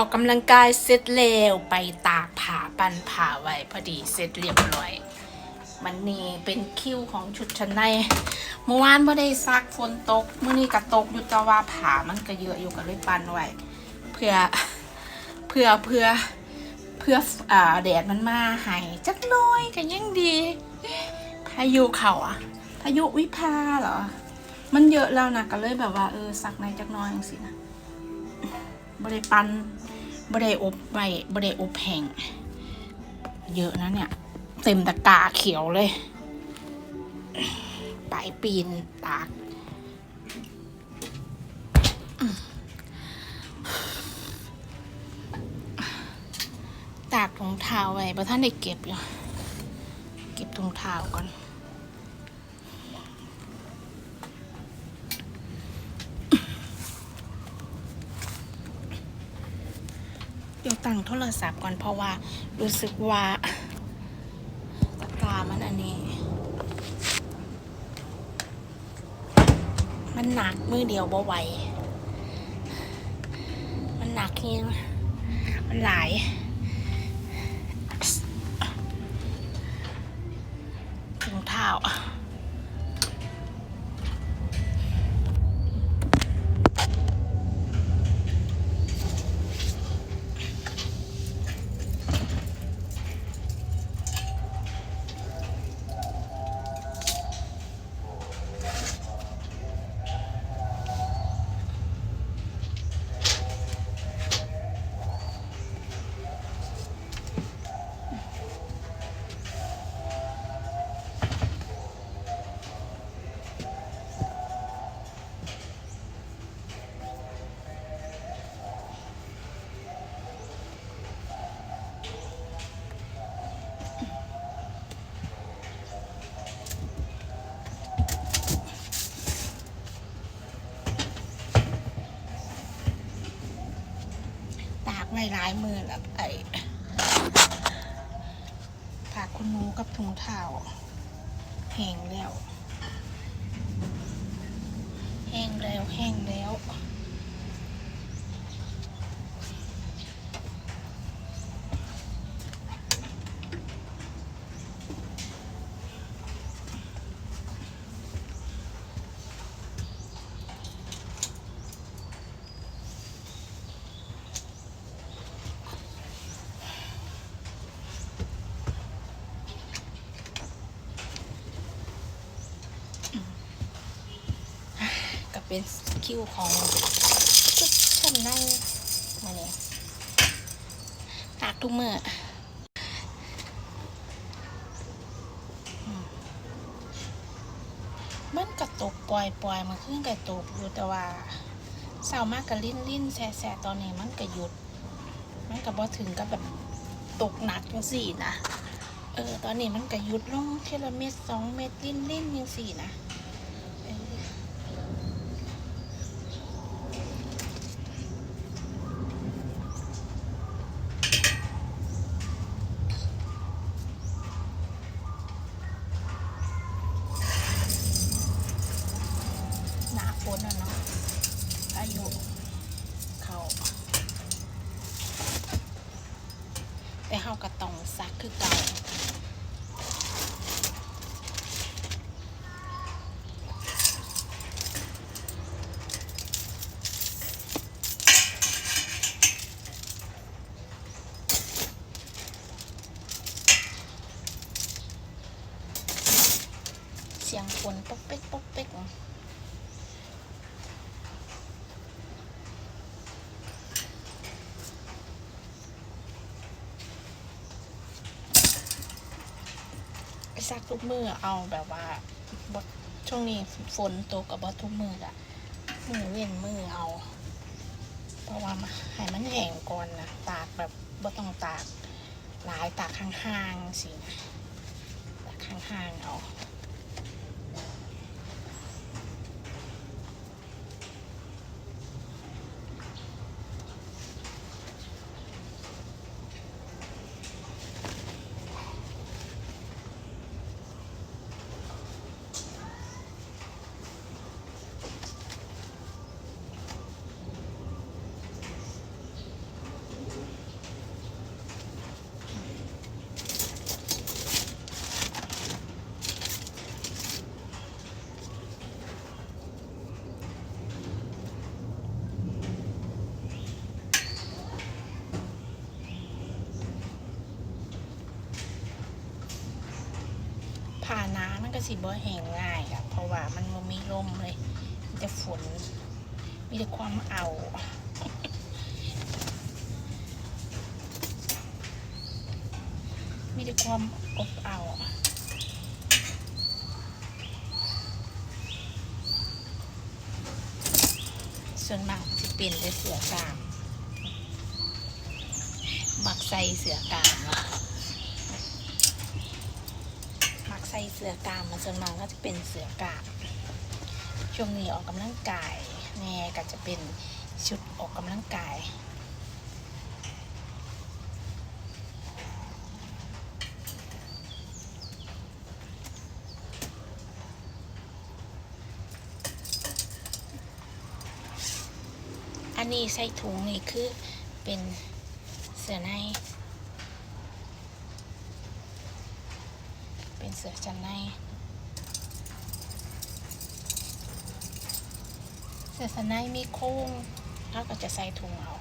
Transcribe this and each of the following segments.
อกกำลังกายเสร็จแล้วไปตากผ้าปันผ้าไว้พอดีเสร็จเรียบร้อยมันนี่เป็นคิวของชุดชั้นในเมื่อวานไม่ได้ซักฝนตกเมื่อนี้ก็ตกอยู่แต่ว่าผ้ามันก็เยอะอยู่ก็เลยปันไว้เพื่อเพื่อเพื่อเพื่ออ่าแดดมันมาให้จักน้อยก็ยังดีพายุเขาอะพายุวิภาเหรอ มันเยอะแล้วนะก็เลยแบบว่าเออซักในจักน้อยจังสินะบริปัน บริอบไว้บริอบแห้งเยอะนะเนี่ย เต็มตะกาเขียวเลยปลายปีนตากตากถุงเท้าไว้เพราะท่านได้เก็บอยู่ เก็บถุงเท้าก่อน ยวตั้งโทรศัพท์ก่อนเพราะว่า รู้สึกว่าตะกามันอันนี้ มันหนักมือเดียวบ่ไหวมันหนักเงี้ยมันหลายถุงเท้า ไว้หลายมือแล้วไอ้ผักคุณนูกับถุงเท้าแห้งแล้ว แห้งแล้วแห้งแล้ว ก็ เป็นคิวของชุดชั้นในมาเนี่ยตากทุกมืออืมมันกระตกปล่อยปล่อยมันขึ้นกระตกอยู่แต่ว่าเศร้ามากกับลิ้นลิ้นแสแสตอนนี้มันก็หยุด มันก็บ่ถึงกับแบบตกหนักจังสี่นะเออตอนนี้มันก็หยุดลงเทละเม็ดสองเม็ดลิ้นลิ้นยังสี่นะเออ หนาฝนอะเนาะพายุเขา แต่เฮาก็ต้องซักคือเก่าเสียงฝนป๊อกเป๊กป๊อกเป๊ก ซักทุกมือเอาแบบว่าช่วงนี้ฝนตกกับบทุกมืออะมือเว้นมือเอาเพราะว่าให้มันแห้งก่อนนะตากแบบบ่ต้องตากหลายตากข้างๆสินะตากข้างๆเอา พาน้ำนั่นก็สิบ่แห้งง่ายอะเพราะว่ามันบ่มีลมเลยมีแต่ฝน มีแต่ความเอามีแต่ความอบเอาวส่วนมากจะเป็นแต่เสือกามมักใส่เสือกามอะมักใส่ เสือกามมันส่วนมากก็จะเป็นเสือกามช่วงนี้ออกกำลังกายแน่ก็จะเป็นชุดออกกำลังกายอันนี้ใส่ถุงนี่คือเป็นเสื้อใน เป็นเสื้อชั้นใน เสื้อชั้นในมีโค้งแล้วก็จะใส่ถุงเอา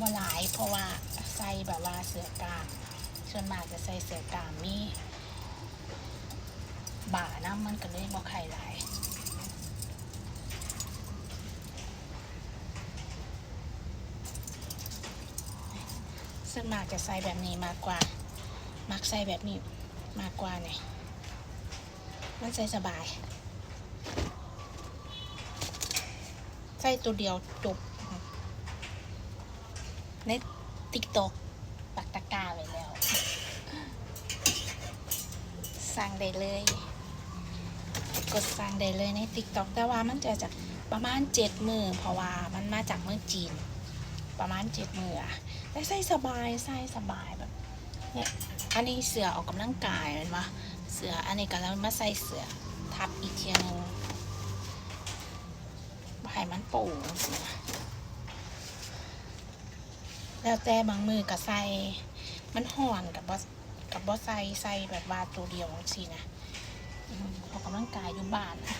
บ่หลายเพราะว่าใส่แบบว่าเสื้อกลามส่วนมากจะใส่เสื้อกลามมีบ่านะมันก็เลยบ่ไข่หลาย ส่วนมากจะใส่แบบนี้มากกว่า มักใส่แบบนี้มากกว่าเนี่ยมันใส่สบาย ใส่ตัวเดียวจบในติ๊กตอกปักตะกาไว้แล้ว สั่งได้เลย กดสั่งได้เลยในติ๊กตอกแต่ว่ามันจะจากประมาณเจ็ดมือเพราะว่ามันมาจากเมืองจีน ประมาณเจ็ดมืออะแต่ใส่สบายใส่สบายแบบเนี่ยอันนี้เสือออกกำลังกายเห็นปะเสืออันนี้ก็แล้วมาใส่เสือทับอีกทีนึงให้มันโป่งสินะแล้วแต่บางมือก็ใส่มันห่อนกับบอสกับบอสใส่ใส่แบบว่าตัวเดียวสินะอออกกำลังกายอยู่บ้านนะ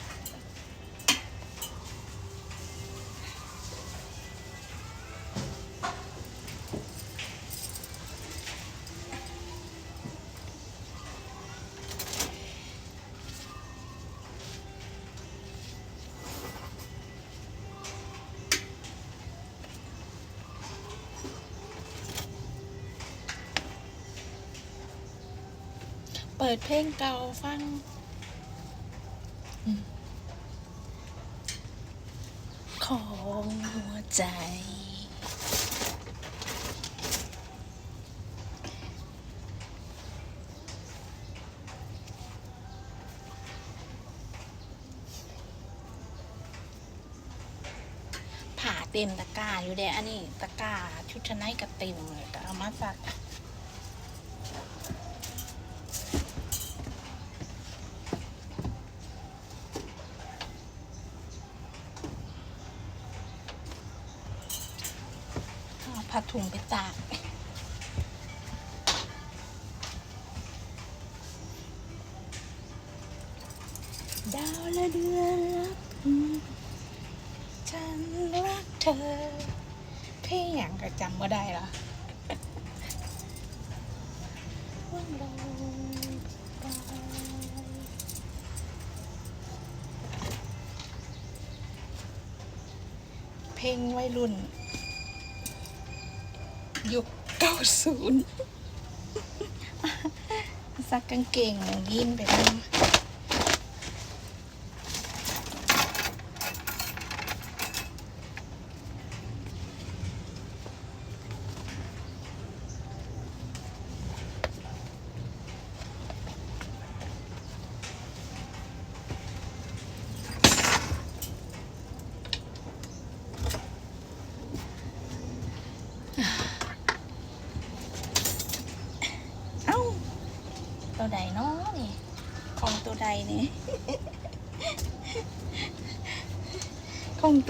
เปิดเพลงเก่าฟัง ของหัวใจ ผ่าเต็มตะกร้าอยู่เด้อันนี้ตะกร้าชุดชั้นในก็เต็มเลยก็เอามาสัก ผ้าถุงไปตากดาวและเดือนรับอืมฉันรักเธอ เพลงอย่างก็จำว่าได้ละว่างลอยไปเพลงวัยรุ่น ยุคเก้าศูนย์ซักกางเกงยีนไปนั่ง เอ้า ตัวใดเนาะนี่ ของตัว